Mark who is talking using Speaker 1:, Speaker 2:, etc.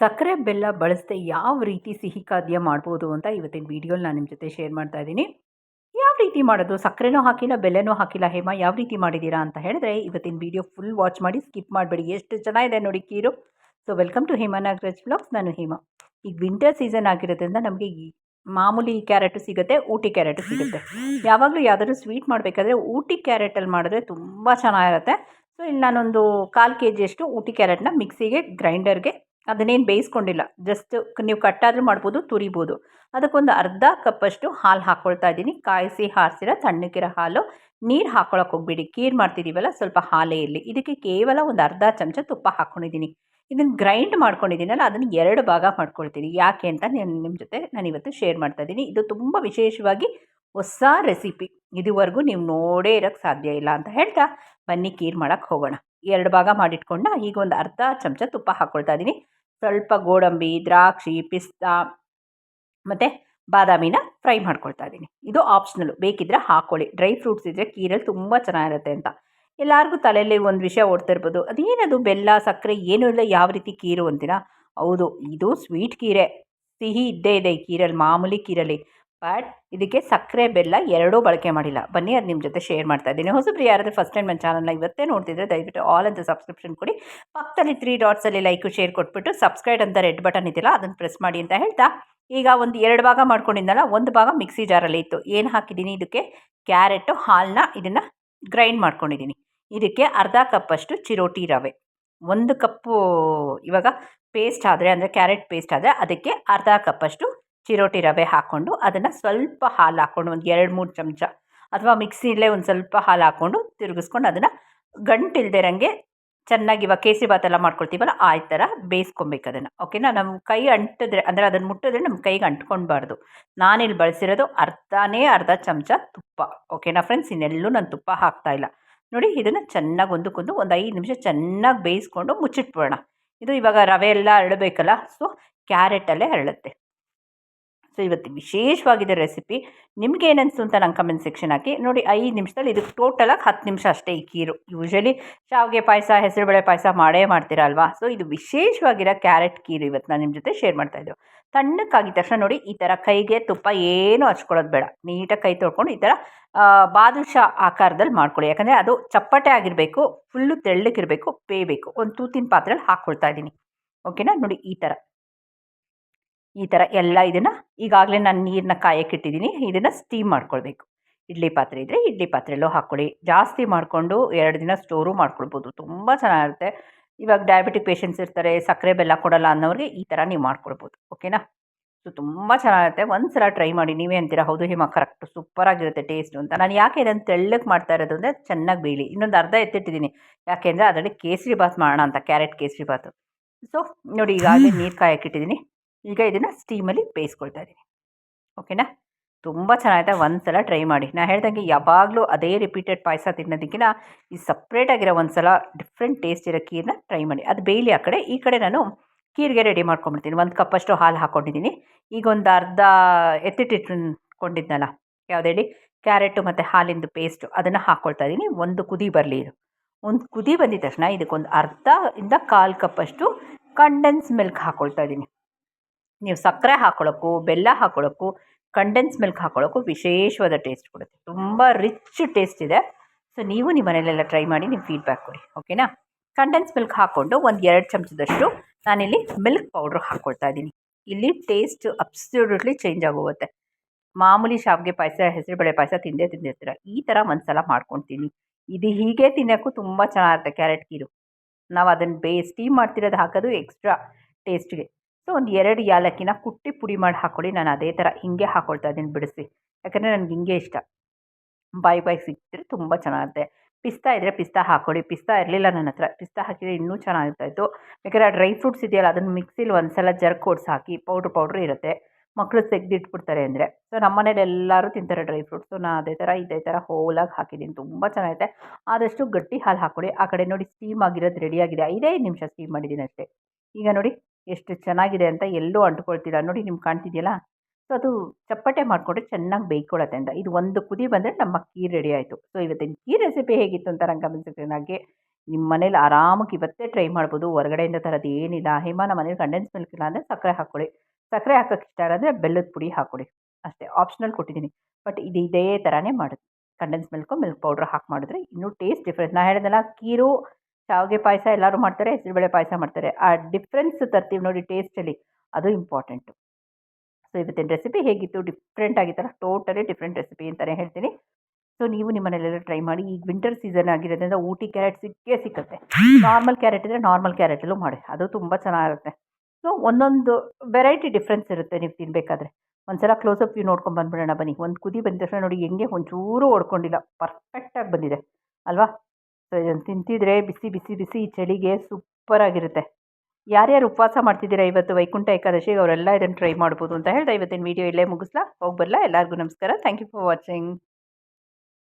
Speaker 1: ಸಕ್ಕರೆ ಬೆಲ್ಲ ಬಳಸದೆ ಯಾವ ರೀತಿ ಸಿಹಿ ಖಾದ್ಯ ಮಾಡ್ಬೋದು ಅಂತ ಇವತ್ತಿನ ವೀಡಿಯೋಲಿ ನಾನು ನಿಮ್ಮ ಜೊತೆ ಶೇರ್ ಮಾಡ್ತಾ ಇದ್ದೀನಿ. ಯಾವ ರೀತಿ ಮಾಡೋದು? ಸಕ್ಕರೆನೂ ಹಾಕಿಲ್ಲ, ಬೆಲ್ಲನೂ ಹಾಕಿಲ್ಲ, ಹೇಮ, ಯಾವ ರೀತಿ ಮಾಡಿದ್ದೀರಾ ಅಂತ ಹೇಳಿದ್ರೆ ಇವತ್ತಿನ ವೀಡಿಯೋ ಫುಲ್ ವಾಚ್ ಮಾಡಿ ಸ್ಕಿಪ್ ಮಾಡಬೇಡಿ. ಎಷ್ಟು ಚೆನ್ನಾಗಿದೆ ನೋಡಿ kheer. So welcome to Hema Nagaraj blogs ನಾನು ಹೇಮಾ. ಈಗ ವಿಂಟರ್ ಸೀಸನ್ ಆಗಿರೋದ್ರಿಂದ ನಮಗೆ ಈ ಮಾಮೂಲಿ ಕ್ಯಾರೆಟು ಸಿಗುತ್ತೆ, ಊಟಿ ಕ್ಯಾರೆಟು ಸಿಗುತ್ತೆ. ಯಾವಾಗಲೂ ಯಾವುದಾದ್ರೂ ಸ್ವೀಟ್ ಮಾಡಬೇಕಾದ್ರೆ ಊಟಿ ಕ್ಯಾರೆಟಲ್ಲಿ ಮಾಡಿದ್ರೆ ತುಂಬ ಚೆನ್ನಾಗಿರುತ್ತೆ. ಸೊ ಇಲ್ಲಿ ನಾನೊಂದು ಕಾಲು ಕೆ ಜಿಯಷ್ಟು ಊಟಿ ಕ್ಯಾರೆಟ್ನ ಮಿಕ್ಸಿಗೆ ಗ್ರೈಂಡರ್ಗೆ ಅದನ್ನೇನು ಬೇಯಿಸ್ಕೊಂಡಿಲ್ಲ. ಜಸ್ಟ್ ನೀವು ಕಟ್ಟಾದರೂ ಮಾಡ್ಬೋದು, ತುರಿಬೋದು. ಅದಕ್ಕೊಂದು ಅರ್ಧ ಕಪ್ಪಷ್ಟು ಹಾಲು ಹಾಕ್ಕೊಳ್ತಾ ಇದ್ದೀನಿ. ಕಾಯಿಸಿ ಹಾರಿಸಿರೋ ತಣ್ಣಗಿರೋ ಹಾಲು. ನೀರು ಹಾಕ್ಕೊಳಕ್ಕೆ ಹೋಗ್ಬೇಡಿ. ಕೀರ್ ಮಾಡ್ತಿದ್ದೀವಲ್ಲ ಸ್ವಲ್ಪ ಹಾಲೇ ಇರಲಿ. ಇದಕ್ಕೆ ಕೇವಲ ಒಂದು ಅರ್ಧ ಚಮಚ ತುಪ್ಪ ಹಾಕ್ಕೊಂಡಿದ್ದೀನಿ ಇದನ್ನು ಗ್ರೈಂಡ್ ಮಾಡ್ಕೊಂಡಿದ್ದೀನಲ್ಲ, ಅದನ್ನು ಎರಡು ಭಾಗ ಮಾಡ್ಕೊಳ್ತೀನಿ. ಯಾಕೆ ಅಂತ ನಾನು ನಿಮ್ಮ ಜೊತೆ ನಾನು ಇವತ್ತು ಶೇರ್ ಮಾಡ್ತಾ ಇದ್ದೀನಿ. ಇದು ತುಂಬ ವಿಶೇಷವಾಗಿ ಹೊಸ ರೆಸಿಪಿ ಇದುವರೆಗೂ ನೀವು ನೋಡೇ ಇರೋಕ್ಕೆ ಸಾಧ್ಯ ಇಲ್ಲ ಅಂತ ಹೇಳ್ತಾ, ಬನ್ನಿ ಕೀರ್ ಮಾಡೋಕ್ಕೆ ಹೋಗೋಣ. ಎರಡು ಭಾಗ ಮಾಡಿಟ್ಕೊಂಡ ಈಗ ಒಂದು ಅರ್ಧ ಚಮಚ ತುಪ್ಪ ಹಾಕ್ಕೊಳ್ತಾ ಇದ್ದೀನಿ. ಸ್ವಲ್ಪ ಗೋಡಂಬಿ, ದ್ರಾಕ್ಷಿ, ಪಿಸ್ತಾ ಮತ್ತು ಬಾದಾಮಿನ ಫ್ರೈ ಮಾಡ್ಕೊಳ್ತಾ ಇದ್ದೀನಿ. ಇದು ಆಪ್ಷನಲ್ ಬೇಕಿದ್ದರೆ ಹಾಕ್ಕೊಳ್ಳಿ ಡ್ರೈ ಫ್ರೂಟ್ಸ್ ಇದ್ದರೆ ಕೀರಲ್ಲಿ ತುಂಬ ಚೆನ್ನಾಗಿರುತ್ತೆ ಅಂತ. ಎಲ್ಲರಿಗೂ ತಲೆಯಲ್ಲಿ ಒಂದು ವಿಷಯ ಓಡ್ತಿರ್ಬೋದು. ಅದೇನದು ಬೆಲ್ಲ, ಸಕ್ಕರೆ ಏನೂ ಇಲ್ಲ ಯಾವ ರೀತಿ ಕೀರು ಅಂತೀರಾ? ಹೌದು, ಇದು ಸ್ವೀಟ್ ಕೀರೆ. ಸಿಹಿ ಇದ್ದೇ ಇದೆ ಈ ಕೀರಲ್ಲಿ, ಮಾಮೂಲಿ ಕೀರಲ್ಲಿ. ಬಟ್ ಇದಕ್ಕೆ ಸಕ್ಕರೆ, ಬೆಲ್ಲ ಎರಡೂ ಬಳಕೆ ಮಾಡಿಲ್ಲ. ಬನ್ನಿ, ಅದು ನಿಮ್ಮ ಜೊತೆ ಶೇರ್ ಮಾಡ್ತಾ ಇದ್ದೀನಿ. ಹೊಸಬ್ರು ಯಾರಾದರೂ ಫಸ್ಟ್ ಟೈಮ್ ನನ್ನ ಚಾನಲ್ನ ಇವತ್ತೇ ನೋಡ್ತಿದ್ರೆ ದಯವಿಟ್ಟು ಆಲ್ ಅಂತ ಸಬ್ಸ್ಕ್ರಿಪ್ಷನ್ ಕೊಡಿ. ಪಕ್ಕದಲ್ಲಿ ತ್ರೀ ಡಾಟ್ಸಲ್ಲಿ ಲೈಕು ಶೇರ್ ಕೊಟ್ಬಿಟ್ಟು ಸಬ್ಸ್ಕ್ರೈಬ್ ಅಂತ ರೆಡ್ ಬಟನ್ ಇದೆಯಲ್ಲ ಅದನ್ನು ಪ್ರೆಸ್ ಮಾಡಿ ಅಂತ ಹೇಳ್ತಾ. ಈಗ ಒಂದು ಎರಡು ಭಾಗ ಮಾಡ್ಕೊಂಡಿದ್ದಲ್ಲ ಒಂದು ಭಾಗ ಮಿಕ್ಸಿ ಜಾರಲ್ಲಿ ಇತ್ತು. ಏನು ಹಾಕಿದ್ದೀನಿ? ಇದಕ್ಕೆ ಕ್ಯಾರೆಟು ಹಾಲನ್ನ ಇದನ್ನು ಗ್ರೈಂಡ್ ಮಾಡ್ಕೊಂಡಿದ್ದೀನಿ. ಇದಕ್ಕೆ ಅರ್ಧ ಕಪ್ಪಷ್ಟು ಚಿರೋಟಿ ರವೆ. ಒಂದು ಕಪ್ಪು ಇವಾಗ ಪೇಸ್ಟ್ ಆದರೆ, ಅಂದರೆ ಕ್ಯಾರೆಟ್ ಪೇಸ್ಟ್ ಆದರೆ, ಅದಕ್ಕೆ ಅರ್ಧ ಕಪ್ಪಷ್ಟು ಚಿರೋಟಿ ರವೆ ಹಾಕ್ಕೊಂಡು ಅದನ್ನು ಸ್ವಲ್ಪ ಹಾಲು ಹಾಕ್ಕೊಂಡು ಒಂದು ಎರಡು ಮೂರು ಚಮಚ ಅಥವಾ ಮಿಕ್ಸಿಲೇ ಒಂದು ಸ್ವಲ್ಪ ಹಾಲು ಹಾಕ್ಕೊಂಡು ತಿರುಗಿಸ್ಕೊಂಡು ಅದನ್ನು ಗಂಟಿಲ್ದಿರಂಗೆ ಚೆನ್ನಾಗಿ ಇವಾಗ ಕೇಸರಿ ಎಲ್ಲ ಮಾಡ್ಕೊಳ್ತೀವಲ್ಲ ಆ ಥರ ಬೇಯಿಸ್ಕೊಬೇಕು ಅದನ್ನು. ಓಕೆನಾ? ನಮ್ಮ ಕೈ ಅಂಟಿದ್ರೆ ಅಂದರೆ ಅದನ್ನು ಮುಟ್ಟಿದ್ರೆ ನಮ್ಮ ಕೈಗೆ ಅಂಟ್ಕೊಳ್ಬಾರ್ದು. ನಾನಿಲ್ಲಿ ಬಳಸಿರೋದು ಅರ್ಧನೇ ಅರ್ಧ ಚಮಚ ತುಪ್ಪ. ಓಕೆನಾ ಫ್ರೆಂಡ್ಸ್? ಇನ್ನೆಲ್ಲೂ ನಾನು ತುಪ್ಪ ಹಾಕ್ತಾಯಿಲ್ಲ ನೋಡಿ ಇದನ್ನು ಚೆನ್ನಾಗಿ ಒಂದಕ್ಕೊಂದು ಒಂದು ಐದು ನಿಮಿಷ ಚೆನ್ನಾಗಿ ಬೇಯಿಸ್ಕೊಂಡು ಮುಚ್ಚಿಟ್ಬಿಡೋಣ. ಇದು ಇವಾಗ ರವೆ ಎಲ್ಲ ಅರಳಬೇಕಲ್ಲ, ಸೊ ಕ್ಯಾರೆಟಲ್ಲೇ ಹರಳುತ್ತೆ ಸೊ ಇವತ್ತು ವಿಶೇಷವಾಗಿದೆ ರೆಸಿಪಿ ನಿಮ್ಗೆ ಏನನ್ನಿಸ್ತು ಅಂತ ನಂಗೆ ಕಮೆಂಟ್ ಸೆಕ್ಷನ್ ಹಾಕಿ. ನೋಡಿ, ಐದು ನಿಮಿಷದಲ್ಲಿ ಇದಕ್ಕೆ ಟೋಟಲಾಗಿ ಹತ್ತು ನಿಮಿಷ ಅಷ್ಟೇ ಈ ಕೀರು ಯೂಶಲಿ ಶಾವಿಗೆ ಪಾಯಸ, ಹೆಸರುಬೇಳೆ ಪಾಯಸ ಮಾಡೇ ಮಾಡ್ತೀರಾ ಅಲ್ವಾ ಸೊ ಇದು ವಿಶೇಷವಾಗಿರೋ ಕ್ಯಾರೆಟ್ ಕೀರು ಇವತ್ತು ನಾನು ನಿಮ್ಮ ಜೊತೆ ಶೇರ್ ಮಾಡ್ತಾ ತಣ್ಣಕ್ಕಾಗಿದ್ದ ತಣ್ಣಕ್ಕಾಗಿದ ತಕ್ಷಣ ನೋಡಿ, ಈ ಥರ ಕೈಗೆ ತುಪ್ಪ ಏನೂ ಹಚ್ಕೊಳ್ಳೋದು ಬೇಡ. ನೀಟಾಗಿ ಕೈ ತೊಳ್ಕೊಂಡು ಈ ಥರ ಬಾದುಷಾ ಆಕಾರದಲ್ಲಿ ಮಾಡ್ಕೊಳ್ಳಿ. ಯಾಕಂದರೆ ಅದು ಚಪ್ಪಟೆ ಆಗಿರಬೇಕು ಫುಲ್ಲು ತೆಳ್ಳಕ್ಕಿರಬೇಕು ಬೇಯಬೇಕು. ಒಂದು ತೂತಿನ ಪಾತ್ರೆಯಲ್ಲಿ ಹಾಕ್ಕೊಳ್ತಾ ಇದ್ದೀನಿ ಓಕೆನಾ ನೋಡಿ, ಈ ಥರ ಈ ಥರ ಎಲ್ಲ ಇದನ್ನು ಈಗಾಗಲೇ ನಾನು ನೀರನ್ನ ಕಾಯಕ್ಕಿಟ್ಟಿದ್ದೀನಿ ಇದನ್ನು ಸ್ಟೀಮ್ ಮಾಡ್ಕೊಳ್ಬೇಕು. ಇಡ್ಲಿ ಪಾತ್ರೆ ಇದ್ದರೆ ಇಡ್ಲಿ ಪಾತ್ರೆಯಲ್ಲೂ ಹಾಕ್ಕೊಳ್ಳಿ ಜಾಸ್ತಿ ಮಾಡಿಕೊಂಡು ಎರಡು ದಿನ ಸ್ಟೋರು ಮಾಡ್ಕೊಳ್ಬೋದು. ತುಂಬ ಚೆನ್ನಾಗಿರುತ್ತೆ. ಇವಾಗ ಡಯಾಬಿಟಿಕ್ ಪೇಷಂಟ್ಸ್ ಇರ್ತಾರೆ ಸಕ್ಕರೆ ಬೆಲ್ಲ ಕೊಡಲ್ಲ ಅನ್ನೋರಿಗೆ ಈ ಥರ ನೀವು ಮಾಡ್ಕೊಳ್ಬೋದು. ಓಕೆನಾ? ಸೊ ತುಂಬ ಚೆನ್ನಾಗಿರುತ್ತೆ. ಒಂದು ಸಲ ಟ್ರೈ ಮಾಡಿ. ನೀವೇ ಅಂತೀರಾ ಹೌದು ಹಿಮ ಸೂಪರ್ ಸೂಪರಾಗಿರುತ್ತೆ ಟೇಸ್ಟು ಅಂತ. ನಾನು ಯಾಕೆ ಇದನ್ನು ತೆಳ್ಳಕ್ಕೆ ಮಾಡ್ತಾ ಇರೋದು ಅಂದರೆ ಚೆನ್ನಾಗಿ ಬೇಯಲಿ. ಇನ್ನೊಂದು ಅರ್ಧ ಎತ್ತಿಟ್ಟಿದ್ದೀನಿ. ಯಾಕೆಂದರೆ ಅದರಲ್ಲಿ ಕೇಸರಿ ಬಾತ್ ಮಾಡೋಣ ಅಂತ. ಕ್ಯಾರೆಟ್ ಕೇಸರಿ ಬಾತು. ಸೊ ನೋಡಿ ಈಗಾಗಲೇ ನೀರು ಕಾಯಕ್ಕಿಟ್ಟಿದ್ದೀನಿ ಈಗ ಇದನ್ನು ಸ್ಟೀಮಲ್ಲಿ ಬೇಯಿಸ್ಕೊಳ್ತಾ ಇದ್ದೀನಿ. ಓಕೆನಾ ತುಂಬ ಚೆನ್ನಾಗಿದೆ ಒಂದು ಸಲ ಟ್ರೈ ಮಾಡಿ. ನಾನು ಹೇಳ್ದಂಗೆ ಯಾವಾಗಲೂ ಅದೇ ರಿಪೀಟೆಡ್ ಪಾಯಸ ತಿನ್ನೋದಕ್ಕಿಂತ ಈ ಸಪ್ರೇಟಾಗಿರೋ ಒಂದು ಸಲ ಡಿಫ್ರೆಂಟ್ ಟೇಸ್ಟ್ ಇರೋ ಖೀರನ್ನ ಟ್ರೈ ಮಾಡಿ. ಅದು ಬೇಯಲಿ ಆ ಕಡೆ, ಈ ಕಡೆ ನಾನು ಖೀರಿಗೆ ರೆಡಿ ಮಾಡ್ಕೊಂಬಿಡ್ತೀನಿ ಒಂದು ಕಪ್ಪಷ್ಟು ಹಾಲು ಹಾಕ್ಕೊಂಡಿದ್ದೀನಿ ಈಗ ಒಂದು ಅರ್ಧ ಎತ್ತಿಟ್ಟಿಟ್ಕೊಂಡಿದ್ನಲ್ಲ ಯಾವ್ದು ಹೇಳಿ? ಕ್ಯಾರೆಟು ಮತ್ತು ಹಾಲಿಂದು ಪೇಸ್ಟು ಅದನ್ನು ಹಾಕ್ಕೊಳ್ತಾ ಇದ್ದೀನಿ. ಒಂದು ಕುದಿ ಬರಲಿ ಇದು. ಒಂದು ಕುದಿ ಬಂದಿದ ತಕ್ಷಣ ಇದಕ್ಕೊಂದು ಅರ್ಧ ಇಂದ ಕಾಲು ಕಪ್ಪಷ್ಟು ಕಂಡೆನ್ಸ್ ಮಿಲ್ಕ್ ಹಾಕ್ಕೊಳ್ತಾ ಇದ್ದೀನಿ. ನೀವು ಸಕ್ಕರೆ ಹಾಕ್ಕೊಳ್ಳೋಕ್ಕೂ ಬೆಲ್ಲ ಹಾಕೊಳ್ಳೋಕ್ಕೂ ಕಂಡೆನ್ಸ್ ಮಿಲ್ಕ್ ಹಾಕ್ಕೊಳ್ಳೋಕ್ಕೂ ವಿಶೇಷವಾದ ಟೇಸ್ಟ್ ಕೊಡುತ್ತೆ. ತುಂಬ ರಿಚ್ ಟೇಸ್ಟ್ ಇದೆ. ಸೊ ನೀವು ನಿಮ್ಮ ಮನೇಲೆಲ್ಲ ಟ್ರೈ ಮಾಡಿ ನಿಮ್ಮ ಫೀಡ್ಬ್ಯಾಕ್ ಕೊಡಿ ಓಕೆನಾ ಕಂಡೆನ್ಸ್ ಮಿಲ್ಕ್ ಹಾಕ್ಕೊಂಡು ಒಂದು ಎರಡು ಚಮಚದಷ್ಟು ನಾನಿಲ್ಲಿ ಮಿಲ್ಕ್ ಪೌಡ್ರ್ ಹಾಕ್ಕೊಳ್ತಾ ಇದ್ದೀನಿ. ಇಲ್ಲಿ ಟೇಸ್ಟ್ ಅಬ್ಸಲ್ಯೂಟ್ಲಿ ಚೇಂಜ್ ಆಗೋಗುತ್ತೆ. ಮಾಮೂಲಿ ಶಾವಿಗೆ ಪಾಯಸ, ಹೆಸರುಬೇಳೆ ಪಾಯಸ ತಿಂದೇ ತಿಂದಿರ್ತೀರ, ಈ ಥರ ಒಂದು ಸಲ ಮಾಡ್ಕೊಳ್ತೀನಿ ಇದು ಹೀಗೆ ತಿನ್ನೋಕ್ಕೂ ತುಂಬ ಚೆನ್ನಾಗಿರುತ್ತೆ, ಕ್ಯಾರೆಟ್ ಕೀರು ನಾವು ಅದನ್ನು ಬೇ ಸ್ಟೀಮ್ ಮಾಡ್ತಿರೋದು ಹಾಕೋದು ಎಕ್ಸ್ಟ್ರಾ ಟೇಸ್ಟ್ಗೆ ಸೊ ಒಂದು ಎರಡು ಯಾಲಕ್ಕಿನ ಕುಟ್ಟಿ ಪುಡಿ ಮಾಡಿ ಹಾಕ್ಕೊಳ್ಳಿ ನಾನು ಅದೇ ಥರ ಹಿಂಗೆ ಹಾಕ್ಕೊಳ್ತಾ ಇದ್ದೀನಿ ಬಿಡಿಸಿ. ಯಾಕಂದರೆ ನನಗೆ ಹಿಂಗೆ ಇಷ್ಟ. ಬಾಯಿ ಬಾಯಿ ಸಿಕ್ಕಿದ್ರೆ ತುಂಬ ಚೆನ್ನಾಗುತ್ತೆ. ಪಿಸ್ತಾ ಇದ್ದರೆ ಪಿಸ್ತಾ ಹಾಕ್ಕೊಳ್ಳಿ ಪಿಸ್ತಾ ಇರಲಿಲ್ಲ ನನ್ನ ಹತ್ರ. ಪಿಸ್ತಾ ಹಾಕಿದರೆ ಇನ್ನೂ ಚೆನ್ನಾಗಿರ್ತಾಯಿತ್ತು. ಆ ಡ್ರೈ ಫ್ರೂಟ್ಸ್ ಇದೆಯಲ್ಲ, ಅದನ್ನು ಮಿಕ್ಸಿಲಿ ಒಂದು ಸಲ ಜರ್ಕ್ ಓಡಿಸಿ ಹಾಕಿ ಪೌಡ್ರ್ ಪೌಡ್ರ್ ಇರುತ್ತೆ. ಮಕ್ಕಳು ತೆಗೆದಿಟ್ಬಿಡ್ತಾರೆ ಅಂದರೆ. ಸೊ ನಮ್ಮ ಮನೇಲಿ ಎಲ್ಲರೂ ತಿಂತಾರೆ ಡ್ರೈ ಫ್ರೂಟ್ಸ್. ಫ್ರೂಟ್ಸು ನಾನು ಅದೇ ಥರ ಇದೇ ಥರ ಹೋಲಾಗಿ ಹಾಕಿದ್ದೀನಿ. ತುಂಬ ಚೆನ್ನಾಗಿದೆ ಆದಷ್ಟು ಗಟ್ಟಿ ಹಾಲು ಹಾಕ್ಕೊಳ್ಳಿ ಆ ಕಡೆ ನೋಡಿ ಸ್ಟೀಮ್ ಆಗಿರೋದು ರೆಡಿಯಾಗಿದೆ ಐದೈದು ನಿಮಿಷ ಸ್ಟೀಮ್ ಮಾಡಿದ್ದೀನಿ ಅಷ್ಟೇ ಈಗ ನೋಡಿ. ಎಷ್ಟು ಚೆನ್ನಾಗಿದೆ ಅಂತ ಎಲ್ಲೂ ಅಂಟ್ಕೊಳ್ತಿಲ್ಲ ನೋಡಿ ನಿಮ್ಗೆ ಕಾಣ್ತಿದೆಯಲ್ಲ? ಸೊ ಅದು ಚಪ್ಪಟೆ ಮಾಡಿಕೊಂಡ್ರೆ ಚೆನ್ನಾಗಿ ಬೇಯ್ಕೊಳ್ಳುತ್ತೆ ಅಂತ. ಇದು ಒಂದು ಕುದಿ ಬಂದರೆ ನಮ್ಮ ಖೀರ್ ರೆಡಿ ಆಯಿತು. ಸೊ ಇವತ್ತಿನ ಖೀರ್ ರೆಸಿಪಿ ಹೇಗಿತ್ತು ಅಂತ ನಂಗೆ ಗಮನಿಸಿದ್ರೆ ನನಗೆ ನಿಮ್ಮ ಮನೇಲಿ ಆರಾಮಾಗಿ ಇವತ್ತೇ ಟ್ರೈ ಮಾಡ್ಬೋದು. ಹೊರಗಡೆಯಿಂದ ತರೋದು ಏನಿಲ್ಲ. ನಮ್ಮ ಮನೇಲಿ ಕಂಡೆನ್ಸ್ ಮಿಲ್ಕ್ ಇಲ್ಲ ಅಂದರೆ ಸಕ್ಕರೆ ಹಾಕ್ಕೊಳ್ಳಿ ಸಕ್ಕರೆ ಹಾಕೋಕ್ಕೆ ಇಷ್ಟ ಅಂದರೆ ಬೆಲ್ಲದ ಪುಡಿ ಹಾಕ್ಕೊಡಿ ಅಷ್ಟೇ ಆಪ್ಷನಲ್ ಕೊಟ್ಟಿದ್ದೀನಿ. ಬಟ್ ಇದು ಇದೇ ಥರನೇ ಮಾಡೋದು. ಕಂಡೆನ್ಸ್ ಮಿಲ್ಕು ಮಿಲ್ಕ್ ಪೌಡ್ರ್ ಹಾಕಿ ಮಾಡಿದ್ರೆ ಇನ್ನೂ ಟೇಸ್ಟ್ ಡಿಫ್ರೆನ್ಸ್ ನಾನು ಹೇಳಿದ್ನಲ್ಲ ಖೀರು ಶಾವಿಗೆ ಪಾಯಸ ಎಲ್ಲರೂ ಮಾಡ್ತಾರೆ ಹೆಸರುಬೇಳೆ ಪಾಯಸ ಮಾಡ್ತಾರೆ. ಆ ಡಿಫ್ರೆನ್ಸ್ ತರ್ತೀವಿ ನೋಡಿ ಟೇಸ್ಟಲ್ಲಿ ಅದು ಇಂಪಾರ್ಟೆಂಟು ಸೊ ಇವತ್ತಿನ ರೆಸಿಪಿ ಹೇಗಿತ್ತು? ಡಿಫ್ರೆಂಟ್ ಆಗಿತ್ತಲ್ಲ? ಟೋಟಲಿ ಡಿಫ್ರೆಂಟ್ ರೆಸಿಪಿ ಅಂತಲೇ ಹೇಳ್ತೀನಿ. ಸೊ ನೀವು ನಿಮ್ಮ ಮನೆಯಲ್ಲೆಲ್ಲ ಟ್ರೈ ಮಾಡಿ, ಈಗ ವಿಂಟರ್ ಸೀಸನ್ ಆಗಿರೋದ್ರಿಂದ ಊಟಿ ಕ್ಯಾರೆಟ್ ಸಿಕ್ಕೇ ಸಿಕ್ಕುತ್ತೆ. ನಾರ್ಮಲ್ ಕ್ಯಾರೆಟ್ ಇದ್ದರೆ ನಾರ್ಮಲ್ ಕ್ಯಾರೆಟಲ್ಲೂ ಮಾಡಿ. ಅದು ತುಂಬ ಚೆನ್ನಾಗಿರುತ್ತೆ. ಸೊ ಒಂದೊಂದು ವೆರೈಟಿ ಡಿಫ್ರೆನ್ಸ್ ಇರುತ್ತೆ ನೀವು ತಿನ್ನಬೇಕಾದ್ರೆ ಒಂದ್ಸಲ ಕ್ಲೋಸಪ್ ವ್ಯೂ ನೋಡ್ಕೊಂಡು ಬಂದ್ಬಿಡೋಣ ಬನ್ನಿ. ಒಂದು ಕುದಿ ಬಂದ ತಕ್ಷಣ ನೋಡಿ, ಹೆಂಗೆ ಒಂಚೂರು ಓಡ್ಕೊಂಡಿಲ್ಲ ಪರ್ಫೆಕ್ಟಾಗಿ ಬಂದಿದೆ. ಅಲ್ವಾ? ತಿಂತಿದ್ರೆ ಬಿಸಿ ಬಿಸಿ ಬಿಸಿ ಚಳಿಗೆ ಸೂಪರಾಗಿರುತ್ತೆ ಯಾರ್ಯಾರು ಉಪವಾಸ ಮಾಡ್ತಿದ್ದೀರಾ ಇವತ್ತು ವೈಕುಂಠ ಏಕಾದಶಿಗೆ ಅವರೆಲ್ಲ ಇದನ್ನು ಟ್ರೈ ಮಾಡ್ಬೋದು ಅಂತ ಹೇಳ್ತಾ ಇವತ್ತಿನ ವೀಡಿಯೋ ಇಲ್ಲೇ ಮುಗಿಸ್ಲಾ. ಹೋಗಿ ಬರಲಾ? ಎಲ್ಲರಿಗೂ ನಮಸ್ಕಾರ. Thank you for watching